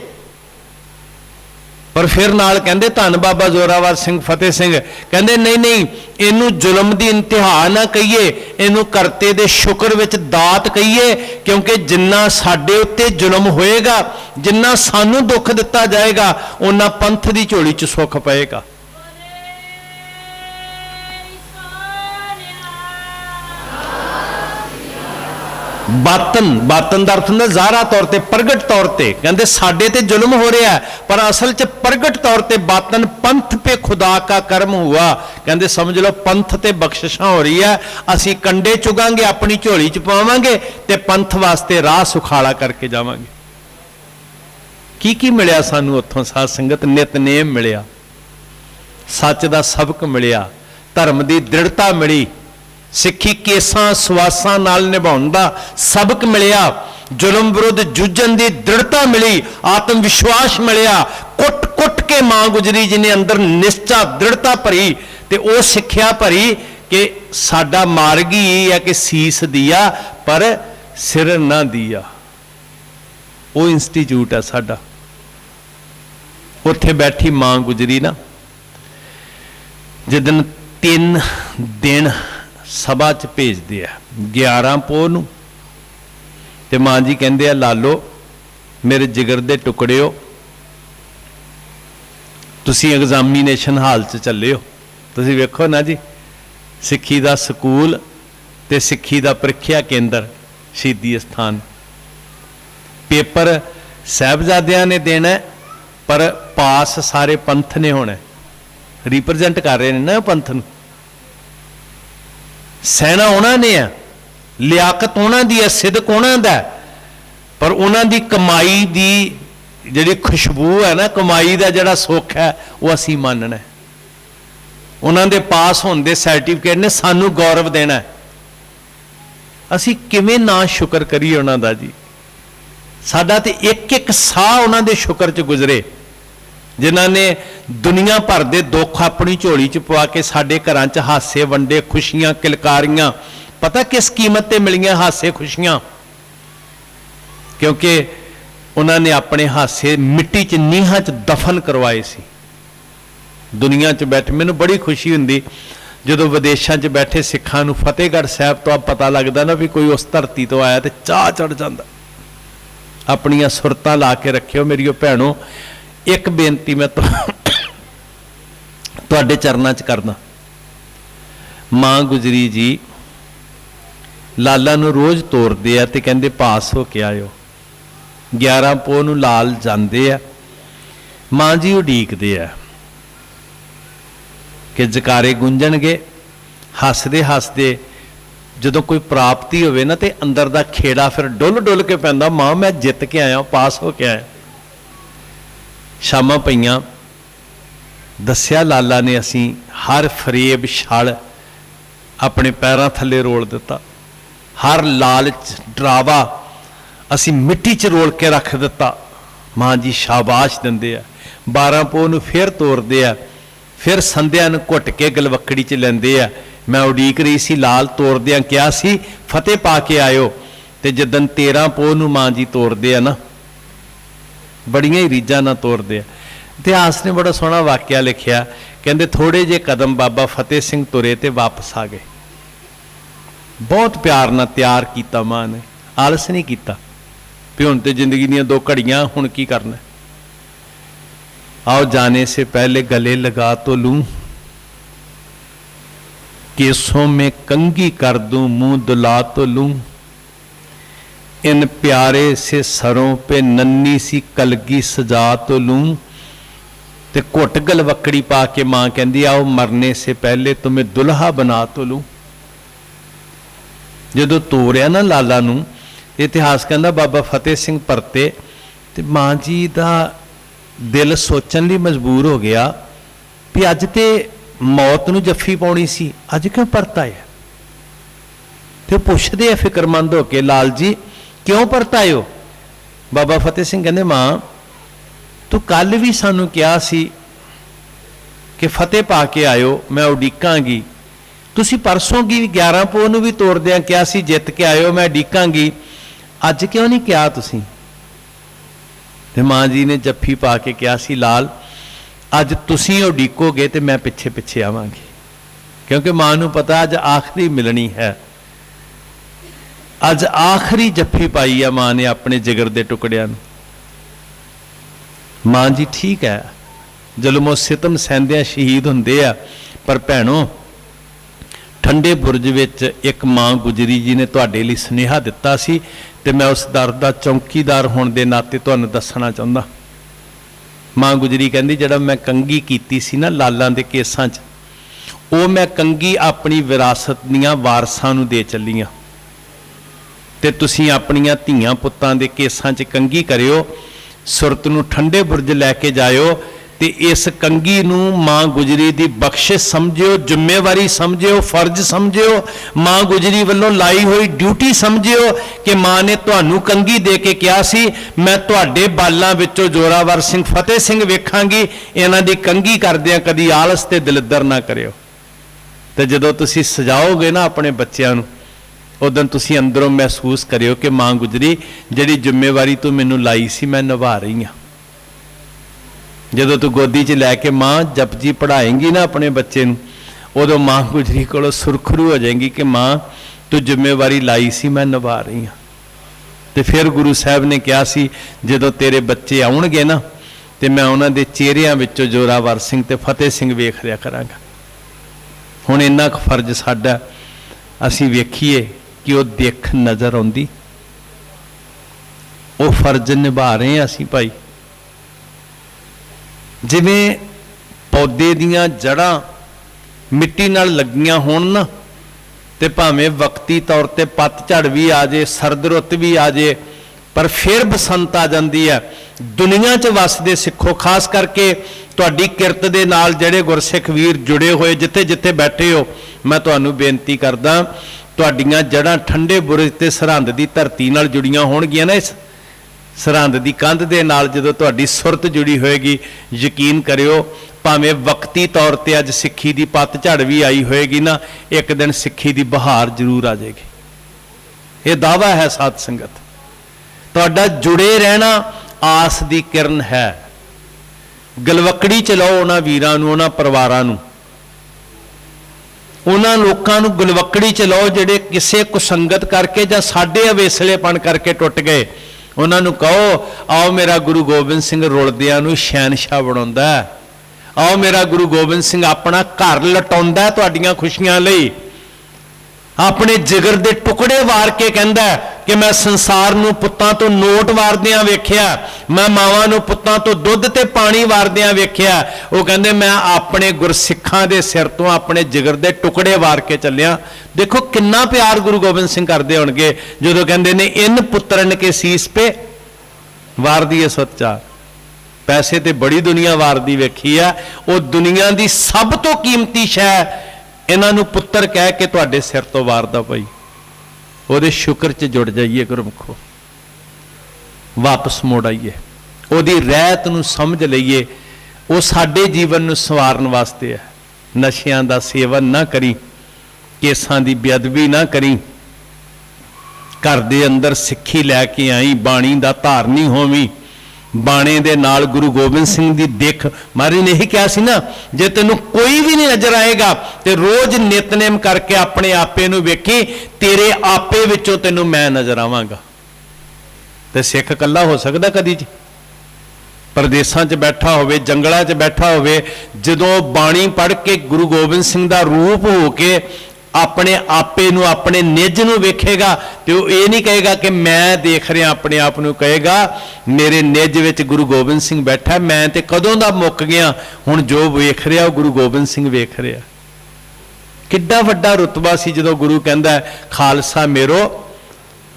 ਪਰ ਫਿਰ ਨਾਲ ਕਹਿੰਦੇ, ਧੰਨ ਬਾਬਾ ਜ਼ੋਰਾਵਰ ਸਿੰਘ, ਫਤਿਹ ਸਿੰਘ। ਕਹਿੰਦੇ, ਨਹੀਂ ਨਹੀਂ, ਇਹਨੂੰ ਜ਼ੁਲਮ ਦੀ ਇੰਤਹਾ ਨਾ ਕਹੀਏ, ਇਹਨੂੰ ਕਰਤੇ ਦੇ ਸ਼ੁਕਰ ਵਿੱਚ ਦਾਤ ਕਹੀਏ, ਕਿਉਂਕਿ ਜਿੰਨਾ ਸਾਡੇ ਉੱਤੇ ਜ਼ੁਲਮ ਹੋਏਗਾ, ਜਿੰਨਾ ਸਾਨੂੰ ਦੁੱਖ ਦਿੱਤਾ ਜਾਏਗਾ ਉਹਨਾਂ ਪੰਥ ਦੀ ਝੋਲੀ 'ਚ ਸੁੱਖ ਪਏਗਾ। ਬਾਤਨ ਬਾਤਨ ਦਾ ਅਰਥ ਹੁੰਦਾ ਜ਼ਾਹਰਾ ਤੌਰ ਤੇ, ਪ੍ਰਗਟ ਤੌਰ ਤੇ। ਕਹਿੰਦੇ ਸਾਡੇ ਤੇ ਜ਼ੁਲਮ ਹੋ ਰਿਹਾ ਪਰ ਅਸਲ 'ਚ ਪ੍ਰਗਟ ਤੌਰ ਤੇ ਬਾਤਨ ਪੰਥ ਪੇ ਖੁਦਾ ਕਾ ਕਰਮ ਹੁਆ। ਕਹਿੰਦੇ ਸਮਝ ਲਓ, ਪੰਥ ਤੇ ਬਖਸ਼ਿਸ਼ਾਂ ਹੋ ਰਹੀ ਹੈ, ਅਸੀਂ ਕੰਡੇ ਚੁਗਾਂਗੇ, ਆਪਣੀ ਝੋਲੀ 'ਚ ਪਾਵਾਂਗੇ ਤੇ ਪੰਥ ਵਾਸਤੇ ਰਾਹ ਸੁਖਾਲਾ ਕਰਕੇ ਜਾਵਾਂਗੇ। ਕੀ ਕੀ ਮਿਲਿਆ ਸਾਨੂੰ ਉੱਥੋਂ? ਸਾਧ ਸੰਗਤ ਨਿਤਨੇਮ ਮਿਲਿਆ। ਸੱਚ ਦਾ ਸਬਕ ਮਿਲਿਆ। ਧਰਮ ਦੀ ਦ੍ਰਿੜਤਾ ਮਿਲੀ। ਸਿੱਖੀ ਕੇਸਾਂ, ਸਵਾਸਾਂ ਨਾਲ ਨਿਭਾਉਣ ਦਾ ਸਬਕ ਮਿਲਿਆ। ਜ਼ੁਲਮ ਵਿਰੁੱਧ ਜੂਝਣ ਦੀ ਦ੍ਰਿੜਤਾ ਮਿਲੀ, ਆਤਮ ਵਿਸ਼ਵਾਸ ਮਿਲਿਆ। ਕੁੱਟ-ਕੁੱਟ ਕੇ ਮਾਂ ਗੁਜਰੀ ਜੀ ਅੰਦਰ ਨਿਸ਼ਚਾ ਦ੍ਰਿੜਤਾ ਭਰੀ ਤੇ ਉਹ ਸਿੱਖਿਆ ਭਰੀ ਕਿ ਸਾਡਾ ਮਾਰਗ ਹੀ ਇਹ ਹੈ ਕਿ ਸੀਸ ਦੀਆ, ਪਰ ਸਿਰ ਨਾ ਦੀਆ। ਉਹ ਇੰਸਟੀਚਿਊਟ ਆ ਸਾਡਾ। ਉੱਥੇ ਬੈਠੀ ਮਾਂ ਗੁਜਰੀ ਨਾ ਜਿੱਦਨ ਤਿੰਨ ਦਿਨ ਸਭਾ 'ਚ ਭੇਜਦੇ ਆ। 11 ਪੋਹ ਨੂੰ। ਤੇ ਮਾਂ ਜੀ ਕਹਿੰਦੇ ਆ, ਲਾਲੋ, ਮੇਰੇ ਜਿਗਰ ਦੇ ਟੁਕੜਿਓ, ਤੁਸੀਂ ਐਗਜ਼ਾਮੀਨੇਸ਼ਨ ਹਾਲ 'ਚ ਚੱਲਿਓ ਤੁਸੀਂ ਵੇਖੋ ਨਾ ਜੀ, ਸਿੱਖੀ ਦਾ ਸਕੂਲ ਤੇ ਸਿੱਖੀ ਦਾ ਪ੍ਰੀਖਿਆ ਕੇਂਦਰ ਸ਼ਹੀਦੀ ਸਥਾਨ। ਪੇਪਰ ਸਹਿਬਜ਼ਾਦਿਆਂ ਨੇ ਦੇਣਾ, ਪਰ ਪਾਸ ਸਾਰੇ ਪੰਥ ਨੇ ਹੋਣਾ। ਰਿਪਰੈਜ਼ੈਂਟ ਕਰ ਰਹੇ ਨੇ ਨਾ ਉਹ ਪੰਥ ਨੂੰ? ਸੈਨਾ ਉਹਨਾਂ ਨੇ ਆ, ਲਿਆਕਤ ਉਹਨਾਂ ਦੀ ਹੈ ਸਿਦਕ ਉਹਨਾਂ ਦਾ। ਪਰ ਉਹਨਾਂ ਦੀ ਕਮਾਈ ਦੀ ਜਿਹੜੀ ਖੁਸ਼ਬੂ ਹੈ ਨਾ, ਕਮਾਈ ਦਾ ਜਿਹੜਾ ਸੁੱਖ ਹੈ, ਉਹ ਅਸੀਂ ਮੰਨਣਾ ਉਹਨਾਂ ਦੇ ਪਾਸ ਹੋਣ ਦੇ ਸਰਟੀਫਿਕੇਟ ਨੇ ਸਾਨੂੰ ਗੌਰਵ ਦੇਣਾ ਅਸੀਂ ਕਿਵੇਂ ਨਾ ਸ਼ੁਕਰ ਕਰੀਏ ਉਹਨਾਂ ਦਾ ਜੀ? ਸਾਡਾ ਤੇ ਇੱਕ ਇੱਕ ਸਾਹ ਉਹਨਾਂ ਦੇ ਸ਼ੁਕਰ 'ਚ ਗੁਜ਼ਰੇ। ਜਿਨ੍ਹਾਂ ਨੇ ਦੁਨੀਆ ਭਰ ਦੇ ਦੁੱਖ ਆਪਣੀ ਝੋਲੀ 'ਚ ਪਵਾ ਕੇ ਸਾਡੇ ਘਰਾਂ 'ਚ ਹਾਸੇ ਵੰਡੇ, ਖੁਸ਼ੀਆਂ, ਕਿਲਕਾਰੀਆਂ, ਪਤਾ ਕਿਸ ਕੀਮਤ ਤੇ ਮਿਲੀਆਂ ਹਾਸੇ ਖੁਸ਼ੀਆਂ? ਕਿਉਂਕਿ ਉਹਨਾਂ ਨੇ ਆਪਣੇ ਹਾਸੇ ਮਿੱਟੀ 'ਚ ਨੀਹਾਂ 'ਚ ਦਫਨ ਕਰਵਾਏ ਸੀ। ਦੁਨੀਆ 'ਚ ਬੈਠੇ ਮੈਨੂੰ ਬੜੀ ਖੁਸ਼ੀ ਹੁੰਦੀ, ਜਦੋਂ ਵਿਦੇਸ਼ਾਂ 'ਚ ਬੈਠੇ ਸਿੱਖਾਂ ਨੂੰ ਫਤਿਹਗੜ੍ਹ ਸਾਹਿਬ ਤੋਂ ਆ ਪਤਾ ਲੱਗਦਾ ਨਾ ਵੀ ਕੋਈ ਉਸ ਧਰਤੀ ਤੋਂ ਆਇਆ ਤੇ ਚਾਹ ਚੜ ਜਾਂਦਾ। ਆਪਣੀਆਂ ਸੁਰਤਾਂ ਲਾ ਕੇ ਰੱਖਿਓ ਮੇਰੀਓ ਭੈਣੋ ਇੱਕ ਬੇਨਤੀ ਮੈਂ ਤੁਹਾਡੇ ਚਰਨਾਂ 'ਚ ਕਰਦਾ। ਮਾਂ ਗੁਜਰੀ ਜੀ, ਲਾਲਾ ਨੂੰ ਰੋਜ਼ ਤੋਰਦੇ ਆ ਤੇ ਕਹਿੰਦੇ ਪਾਸ ਹੋ ਕੇ ਆਇਓ। 11 ਪੋ ਨੂੰ ਲਾਲ ਜਾਂਦੇ ਆ। ਮਾਂ ਜੀ ਉਡੀਕਦੇ ਆ ਕਿ ਜਕਾਰੇ ਗੁੰਜਣਗੇ ਹੱਸਦੇ ਹੱਸਦੇ ਜਦੋਂ ਕੋਈ ਪ੍ਰਾਪਤੀ ਹੋਵੇ ਨਾ ਤੇ ਅੰਦਰ ਦਾ ਖੇੜਾ ਫਿਰ ਡੁੱਲ ਡੁੱਲ ਕੇ ਪੈਂਦਾ, ਮਾਂ, ਮੈਂ ਜਿੱਤ ਕੇ ਆਇਆ, ਪਾਸ ਹੋ ਕੇ ਆਇਆ। ਸ਼ਾਮਾਂ ਪਈਆਂ। ਦੱਸਿਆ ਲਾਲਾ ਨੇ ਅਸੀਂ ਹਰ ਫਰੇਬ ਛਲ ਆਪਣੇ ਪੈਰਾਂ ਥੱਲੇ ਰੋਲ ਦਿੱਤਾ। ਹਰ ਲਾਲਚ ਡਰਾਵਾ ਅਸੀਂ ਮਿੱਟੀ 'ਚ ਰੋਲ ਕੇ ਰੱਖ ਦਿੱਤਾ। ਮਾਂ ਜੀ ਸ਼ਾਬਾਸ਼ ਦਿੰਦੇ ਆ। 12 ਪੋ ਨੂੰ ਫਿਰ ਤੋਰਦੇ ਆ। ਫਿਰ ਸੰਧਿਆ ਨੂੰ ਘੁੱਟ ਕੇ ਗਲਵੱਕੜੀ 'ਚ ਲੈਂਦੇ ਆ। ਮੈਂ ਉਡੀਕ ਰਹੀ ਸੀ, ਲਾਲ ਤੋਰਦਿਆਂ ਕਿਹਾ ਸੀ, ਫਤਿਹ ਪਾ ਕੇ ਆਇਓ। ਤੇ ਜਦੋਂ 13 ਪੋ ਨੂੰ ਮਾਂ ਜੀ ਤੋਰਦੇ ਆ ਨਾ ਬੜੀਆਂ ਹੀ ਰੀਝਾਂ ਨਾਲ ਤੋਰਦੇ ਆ ਇਤਿਹਾਸ ਨੇ ਬੜਾ ਸੋਹਣਾ ਵਾਕਿਆ ਲਿਖਿਆ ਕਹਿੰਦੇ ਥੋੜੇ ਜੇ ਕਦਮ ਬਾਬਾ ਫਤਿਹ ਸਿੰਘ ਤੁਰੇ ਤੇ ਵਾਪਸ ਆ ਗਏ ਬਹੁਤ ਪਿਆਰ ਨਾਲ ਤਿਆਰ ਕੀਤਾ ਮਾਂ ਨੇ ਆਲਸ ਨਹੀਂ ਕੀਤਾ ਵੀ ਹੁਣ ਤੇ ਜ਼ਿੰਦਗੀ ਦੀਆਂ ਦੋ ਘੜੀਆਂ ਹੁਣ ਕੀ ਕਰਨਾ आओ जाने से पहले गले लगा तो लूं केसों में कंगी कर दूं मुंह दुला तो लूं इन प्यारे से सरों पे नन्नी सी कलगी सजा तो लूं ਤੇ ਘੁੱਟ ਗਲਵੱਕੜੀ ਪਾ ਕੇ ਮਾਂ ਕਹਿੰਦੀ ਆਓ ਮਰਨੇ ਸੇ ਪਹਿਲੇ ਤੁਮੇ ਦੁਲਹਾ ਬਣਾ ਤੋ ਲੂੰ ਜਦੋਂ ਤੋਰਿਆ ਨਾ ਲਾਲਾ ਨੂੰ ਇਤਿਹਾਸ ਕਹਿੰਦਾ ਬਾਬਾ ਫਤਿਹ ਸਿੰਘ ਪਰਤੇ ਤੇ ਮਾਂ ਜੀ ਦਾ ਦਿਲ ਸੋਚਣ ਲਈ ਮਜਬੂਰ ਹੋ ਗਿਆ ਵੀ ਅੱਜ ਤੇ ਮੌਤ ਨੂੰ ਜੱਫੀ ਪਾਉਣੀ ਸੀ ਅੱਜ ਕਿਉਂ ਪਰਤਾਇਆ ਤੇ ਪੁੱਛਦੇ ਆ ਫਿਕਰਮੰਦ ਹੋ ਕੇ ਲਾਲ ਜੀ ਕਿਉਂ ਪਰਤਾਇਓ? ਬਾਬਾ ਫਤਿਹ ਸਿੰਘ ਕਹਿੰਦੇ, ਮਾਂ, ਤੂੰ ਕੱਲ ਵੀ ਸਾਨੂੰ ਕਿਹਾ ਸੀ ਕਿ ਫਤਿਹ ਪਾ ਕੇ ਆਇਓ, ਮੈਂ ਉਡੀਕਾਂਗੀ। ਤੁਸੀਂ ਪਰਸੋਂ ਕੀ 11 ਪੋ ਨੂੰ ਵੀ ਤੋੜਦਿਆਂ ਕਿਹਾ ਸੀ, ਜਿੱਤ ਕੇ ਆਇਓ, ਮੈਂ ਉਡੀਕਾਂਗੀ। ਅੱਜ ਕਿਉਂ ਨਹੀਂ ਕਿਹਾ ਤੁਸੀਂ? ਤੇ ਮਾਂ ਜੀ ਨੇ ਜੱਫੀ ਪਾ ਕੇ ਕਿਹਾ ਸੀ, ਲਾਲ, ਅੱਜ ਤੁਸੀਂ ਉਡੀਕੋਗੇ ਤੇ ਮੈਂ ਪਿੱਛੇ ਪਿੱਛੇ ਆਵਾਂਗੀ। ਕਿਉਂਕਿ ਮਾਂ ਨੂੰ ਪਤਾ ਅੱਜ ਆਖਰੀ ਮਿਲਣੀ ਹੈ। ਅੱਜ ਆਖਰੀ ਜੱਫੀ ਪਾਈ ਆ ਮਾਂ ਨੇ ਆਪਣੇ ਜਿਗਰ ਦੇ ਟੁਕੜਿਆਂ ਨੂੰ। ਮਾਂ ਜੀ ਠੀਕ ਹੈ, ਜ਼ੁਲਮੋ ਸਿਤਮ ਸਹਿੰਦਿਆਂ ਸ਼ਹੀਦ ਹੁੰਦੇ ਆ, ਪਰ ਭੈਣੋ, ਠੰਡੇ ਬੁਰਜ ਵਿੱਚ ਇੱਕ ਮਾਂ ਗੁਜਰੀ ਜੀ ਨੇ ਤੁਹਾਡੇ ਲਈ ਸੁਨੇਹਾ ਦਿੱਤਾ ਸੀ ਤੇ ਮੈਂ ਉਸ ਦਰ ਦਾ ਚੌਕੀਦਾਰ ਹੋਣ ਦੇ ਨਾਤੇ ਤੁਹਾਨੂੰ ਦੱਸਣਾ ਚਾਹੁੰਦਾ। ਮਾਂ ਗੁਜਰੀ ਕਹਿੰਦੀ, ਜਿਹੜਾ ਮੈਂ ਕੰਗੀ ਕੀਤੀ ਸੀ ਨਾ ਲਾਲਾਂ ਦੇ ਕੇਸਾਂ 'ਚ, ਉਹ ਮੈਂ ਕੰਗੀ ਆਪਣੀ ਵਿਰਾਸਤ ਦੀਆਂ ਵਾਰਸਾਂ ਨੂੰ ਦੇ ਚੱਲੀ ਚੱਲੀਆਂ ਤੇ ਤੁਸੀਂ ਆਪਣੀਆਂ ਧੀਆਂ ਪੁੱਤਾਂ ਦੇ ਕੇਸਾਂ 'ਚ ਕੰਗੀ ਕਰਿਓ, ਸੁਰਤ ਨੂੰ ਠੰਡੇ ਬੁਰਜ ਲੈ ਕੇ ਜਾਇਓ ਤੇ ਇਸ ਕੰਗੀ ਨੂੰ ਮਾਂ ਗੁਜਰੀ ਦੀ ਬਖਸ਼ਿਸ਼ ਸਮਝਿਓ, ਜ਼ਿੰਮੇਵਾਰੀ ਸਮਝਿਓ, ਫਰਜ਼ ਸਮਝਿਓ, ਮਾਂ ਗੁਜਰੀ ਵੱਲੋਂ ਲਾਈ ਹੋਈ ਡਿਊਟੀ ਸਮਝਿਓ ਕਿ ਮਾਂ ਨੇ ਤੁਹਾਨੂੰ ਕੰਗੀ ਦੇ ਕੇ ਕਿਹਾ ਸੀ, ਮੈਂ ਤੁਹਾਡੇ ਬਾਲਾਂ ਵਿੱਚੋਂ ਜੋਰਾਵਰ ਸਿੰਘ ਫਤਿਹ ਸਿੰਘ ਵੇਖਾਂਗੀ, ਇਹਨਾਂ ਦੀ ਕੰਗੀ ਕਰਦਿਆਂ ਕਦੀ ਆਲਸ ਤੇ ਦਿਲਦਰ ਨਾ ਕਰਿਓ। ਤੇ ਜਦੋਂ ਤੁਸੀਂ ਸਜਾਓਗੇ ਨਾ ਆਪਣੇ ਬੱਚਿਆਂ ਨੂੰ ਉਦੋਂ ਤੁਸੀਂ ਅੰਦਰੋਂ ਮਹਿਸੂਸ ਕਰਿਓ ਕਿ ਮਾਂ ਗੁਜਰੀ, ਜਿਹੜੀ ਜ਼ਿੰਮੇਵਾਰੀ ਤੂੰ ਮੈਨੂੰ ਲਾਈ ਸੀ, ਮੈਂ ਨਿਭਾ ਰਹੀ ਹਾਂ। ਜਦੋਂ ਤੂੰ ਗੋਦੀ 'ਚ ਲੈ ਕੇ ਮਾਂ ਜਪਜੀ ਪੜਾਏਂਗੀ ਨਾ ਆਪਣੇ ਬੱਚੇ ਨੂੰ, ਉਦੋਂ ਮਾਂ ਗੁਜਰੀ ਕੋਲੋਂ ਸੁਰਖਰੂ ਹੋ ਜਾਏਗੀ ਕਿ ਮਾਂ, ਤੂੰ ਜ਼ਿੰਮੇਵਾਰੀ ਲਾਈ ਸੀ, ਮੈਂ ਨਿਭਾ ਰਹੀ ਹਾਂ। ਤੇ ਫਿਰ ਗੁਰੂ ਸਾਹਿਬ ਨੇ ਕਿਹਾ ਸੀ, ਜਦੋਂ ਤੇਰੇ ਬੱਚੇ ਆਉਣਗੇ ਨਾ, ਤੇ ਮੈਂ ਉਹਨਾਂ ਦੇ ਚਿਹਰਿਆਂ ਵਿੱਚੋਂ ਜੋਰਾਵਰ ਸਿੰਘ ਤੇ ਫਤਿਹ ਸਿੰਘ ਵੇਖ ਰਿਆ ਕਰਾਂਗਾ। ਹੁਣ ਇੰਨਾ ਕੁ ਫਰਜ਼ ਸਾਡਾ, ਅਸੀਂ ਵੇਖੀਏ ਕਿ ਉਹ ਦੇਖ ਨਜ਼ਰ ਆਉਂਦੀ? ਉਹ ਫਰਜ਼ ਨਿਭਾ ਰਹੇ ਹਾਂ ਅਸੀਂ ਭਾਈ। ਜਿਵੇਂ ਪੌਦੇ ਦੀਆਂ ਜੜਾਂ ਮਿੱਟੀ ਨਾਲ ਲੱਗੀਆਂ ਹੋਣ ਨਾ, ਤੇ ਭਾਵੇਂ ਵਕਤੀ ਤੌਰ ਤੇ ਪੱਤਝੜ ਵੀ ਆ ਜੇ, ਸਰਦ ਰੁੱਤ ਵੀ ਆ ਜੇ, ਪਰ ਫਿਰ ਬਸੰਤ ਆ ਜਾਂਦੀ ਹੈ। ਦੁਨੀਆ 'ਚ ਵਸਦੇ ਸਿੱਖੋ, ਖਾਸ ਕਰਕੇ ਤੁਹਾਡੀ ਕਿਰਤ ਦੇ ਨਾਲ ਜਿਹੜੇ ਗੁਰਸਿੱਖ ਵੀਰ ਜੁੜੇ ਹੋਏ ਜਿੱਥੇ ਜਿੱਥੇ ਬੈਠੇ ਹੋ, ਮੈਂ ਤੁਹਾਨੂੰ ਬੇਨਤੀ ਕਰਦਾ ਤੁਹਾਡੀਆਂ ਜੜਾਂ ਠੰਡੇ ਬੁਰਜ ਤੇ ਸਰਹੰਦ ਦੀ ਧਰਤੀ ਨਾਲ ਜੁੜੀਆਂ ਹੋਣਗੀਆਂ ਨਾ ਇਸ ਸਰਹੰਦ ਦੀ ਕੰਧ ਦੇ ਨਾਲ ਜਦੋਂ ਤੁਹਾਡੀ ਸੁਰਤ ਜੁੜੀ ਹੋਏਗੀ, ਯਕੀਨ ਕਰਿਓ, ਭਾਵੇਂ ਵਕਤੀ ਤੌਰ ਤੇ ਅੱਜ ਸਿੱਖੀ ਦੀ ਪਤਝੜ ਵੀ ਆਈ ਹੋਏਗੀ ਨਾ, ਇੱਕ ਦਿਨ ਸਿੱਖੀ ਦੀ ਬਹਾਰ ਜ਼ਰੂਰ ਆ ਜਾਏਗੀ। ਇਹ ਦਾਵਾ ਹੈ ਸਾਧ ਸੰਗਤ। ਤੁਹਾਡਾ ਜੁੜੇ ਰਹਿਣਾ ਆਸ ਦੀ ਕਿਰਨ ਹੈ। ਗਲਵਕੜੀ ਚਲਾਓ ਉਹਨਾਂ ਵੀਰਾਂ ਨੂੰ, ਉਹਨਾਂ ਪਰਿਵਾਰਾਂ ਨੂੰ। ਉਹਨਾਂ ਲੋਕਾਂ ਨੂੰ ਗਲਵਕੜੀ ਚਲਾਓ ਜਿਹੜੇ ਕਿਸੇ ਕੁਸੰਗਤ ਕਰਕੇ ਜਾਂ ਸਾਡੇ ਅਵੇਸਲੇਪਣ ਕਰਕੇ ਟੁੱਟ ਗਏ। ਉਹਨਾਂ ਨੂੰ ਕਹੋ, ਆਓ ਮੇਰਾ ਗੁਰੂ ਗੋਬਿੰਦ ਸਿੰਘ ਰੁਲਦਿਆਂ ਨੂੰ ਸ਼ੈਨਸ਼ਾਹ ਬਣਾਉਂਦਾ। ਆਓ ਮੇਰਾ ਗੁਰੂ ਗੋਬਿੰਦ ਸਿੰਘ ਆਪਣਾ ਘਰ ਲਟਾਉਂਦਾ ਤੁਹਾਡੀਆਂ ਖੁਸ਼ੀਆਂ ਲਈ। ਆਪਣੇ ਜਿਗਰ ਦੇ ਟੁਕੜੇ ਵਾਰ ਕੇ ਕਹਿੰਦਾ ਕਿ ਮੈਂ ਸੰਸਾਰ ਨੂੰ ਪੁੱਤਾਂ ਤੋਂ ਨੋਟ ਵਾਰਦਿਆਂ ਵੇਖਿਆ, ਮੈਂ ਮਾਵਾਂ ਨੂੰ ਪੁੱਤਾਂ ਤੋਂ ਦੁੱਧ ਤੇ ਪਾਣੀ ਵਾਰਦਿਆਂ ਵੇਖਿਆ। ਉਹ ਕਹਿੰਦੇ, ਮੈਂ ਆਪਣੇ ਗੁਰਸਿੱਖਾਂ ਦੇ ਸਿਰ ਤੋਂ ਆਪਣੇ ਜਿਗਰ ਦੇ ਟੁਕੜੇ ਵਾਰ ਕੇ ਚੱਲਿਆ। ਦੇਖੋ ਕਿੰਨਾ ਪਿਆਰ ਗੁਰੂ ਗੋਬਿੰਦ ਸਿੰਘ ਕਰਦੇ ਹੋਣਗੇ। ਜਦੋਂ ਕਹਿੰਦੇ ਨੇ, ਇਨ ਪੁੱਤਰਨ ਕੇ ਸੀਸ ਪੇ ਵਾਰਦੀ ਹੈ ਸੱਚਾ। ਪੈਸੇ ਤੇ ਬੜੀ ਦੁਨੀਆ ਵਾਰਦੀ ਵੇਖੀ ਆ। ਉਹ ਦੁਨੀਆ ਦੀ ਸਭ ਤੋਂ ਕੀਮਤੀ ਸ਼ੈ ਇਹਨਾਂ ਨੂੰ ਪੁੱਤਰ ਕਹਿ ਕੇ ਤੁਹਾਡੇ ਸਿਰ ਤੋਂ ਵਾਰਦਾ ਭਾਈ ਉਹਦੇ ਸ਼ੁਕਰ 'ਚ ਜੁੜ ਜਾਈਏ ਗੁਰਮੁਖੋ। ਵਾਪਸ ਮੋੜ ਆਈਏ। ਉਹਦੀ ਰਹਿਤ ਨੂੰ ਸਮਝ ਲਈਏ। ਉਹ ਸਾਡੇ ਜੀਵਨ ਨੂੰ ਸਵਾਰਨ ਵਾਸਤੇ ਹੈ। ਨਸ਼ਿਆਂ ਦਾ ਸੇਵਨ ਨਾ ਕਰੀ, ਕੇਸਾਂ ਦੀ ਬੇਅਦਬੀ ਨਾ ਕਰੀ। ਘਰ ਦੇ ਅੰਦਰ ਸਿੱਖੀ ਲੈ ਕੇ ਆਈ, ਬਾਣੀ ਦਾ ਧਾਰਨੀ ਹੋਵੀਂ। ਬਾਣੇ ਦੇ ਨਾਲ ਗੁਰੂ ਗੋਬਿੰਦ ਸਿੰਘ ਦੀ ਦਿੱਖ ਮਹਾਰਾਜ ਨੇ ਇਹੀ ਕਿਹਾ ਸੀ ਨਾ, ਜੇ ਤੈਨੂੰ ਕੋਈ ਵੀ ਨਹੀਂ ਨਜ਼ਰ ਆਏਗਾ ਤੇ ਰੋਜ਼ ਨਿਤਨੇਮ ਕਰਕੇ ਆਪਣੇ ਆਪੇ ਨੂੰ ਵੇਖੀ, ਤੇਰੇ ਆਪੇ ਵਿੱਚੋਂ ਤੈਨੂੰ ਮੈਂ ਨਜ਼ਰ ਆਵਾਂਗਾ। ਤੇ ਸਿੱਖ ਇਕੱਲਾ ਹੋ ਸਕਦਾ ਕਦੀ ਜੀ? ਪਰਦੇਸਾਂ 'ਚ ਬੈਠਾ ਹੋਵੇ, ਜੰਗਲਾਂ 'ਚ ਬੈਠਾ ਹੋਵੇ, ਜਦੋਂ ਬਾਣੀ ਪੜ੍ਹ ਕੇ ਗੁਰੂ ਗੋਬਿੰਦ ਸਿੰਘ ਦਾ ਰੂਪ ਹੋ ਕੇ ਆਪਣੇ ਆਪੇ ਨੂੰ, ਆਪਣੇ ਨਿੱਜ ਨੂੰ ਵੇਖੇਗਾ ਤੇ ਉਹ ਇਹ ਨਹੀਂ ਕਹੇਗਾ ਕਿ ਮੈਂ ਦੇਖ ਰਿਹਾ, ਆਪਣੇ ਆਪ ਨੂੰ ਕਹੇਗਾ, ਮੇਰੇ ਨਿੱਜ ਵਿੱਚ ਗੁਰੂ ਗੋਬਿੰਦ ਸਿੰਘ ਬੈਠਾ ਮੈਂ ਤੇ ਕਦੋਂ ਦਾ ਮੁੱਕ ਗਿਆ, ਹੁਣ ਜੋ ਵੇਖ ਰਿਹਾ, ਉਹ ਗੁਰੂ ਗੋਬਿੰਦ ਸਿੰਘ ਵੇਖ ਰਿਹਾ। ਕਿੱਡਾ ਵੱਡਾ ਰੁਤਬਾ ਸੀ ਜਦੋਂ ਗੁਰੂ ਕਹਿੰਦਾ ਖਾਲਸਾ ਮੇਰੋ,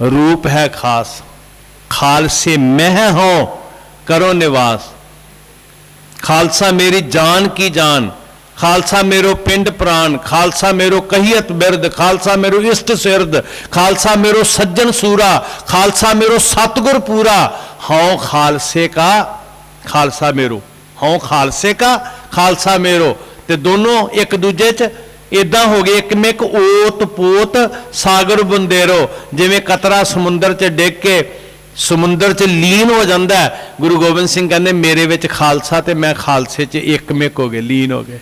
ਰੂਪ ਹੈ ਖਾਸ, ਖਾਲਸੇ ਮਹਿ ਹੋ, ਕਰੋ ਨਿਵਾਸ। ਖਾਲਸਾ ਮੇਰੀ ਜਾਨ ਕੀ ਜਾਨ ਖਾਲਸਾ ਮੇਰੋ ਪਿੰਡ ਪ੍ਰਾਨ, ਖਾਲਸਾ ਮੇਰੋ ਕਹੀਅਤ ਬਿਰਦ, ਖਾਲਸਾ ਮੇਰੋ ਇਸ਼ਟ ਸਿਰਦ, ਖਾਲਸਾ ਮੇਰੋ ਸੱਜਣ ਸੂਰਾ, ਖਾਲਸਾ ਮੇਰੋ ਸਤਗੁਰ ਪੂਰਾ। ਹਉ ਖਾਲਸੇ ਕਾ, ਖਾਲਸਾ ਮੇਰੋ। ਹਉ ਖਾਲਸੇ ਕਾ, ਖਾਲਸਾ ਮੇਰੋ। ਤੇ ਦੋਨੋਂ ਇੱਕ ਦੂਜੇ 'ਚ ਇਦਾਂ ਹੋ ਗਏ, ਇੱਕ ਮਿਕ ਓਤ ਪੋਤ ਸਾਗਰ ਬੰਦੇਰੋ। ਜਿਵੇਂ ਕਤਰਾ ਸਮੁੰਦਰ 'ਚ ਡਿੱਗ ਕੇ ਸਮੁੰਦਰ 'ਚ ਲੀਨ ਹੋ ਜਾਂਦਾ ਗੁਰੂ ਗੋਬਿੰਦ ਸਿੰਘ ਕਹਿੰਦੇ, ਮੇਰੇ ਵਿੱਚ ਖਾਲਸਾ ਤੇ ਮੈਂ ਖਾਲਸੇ 'ਚ ਇੱਕ ਮਿਕ ਹੋ ਗਏ, ਲੀਨ ਹੋ ਗਏ।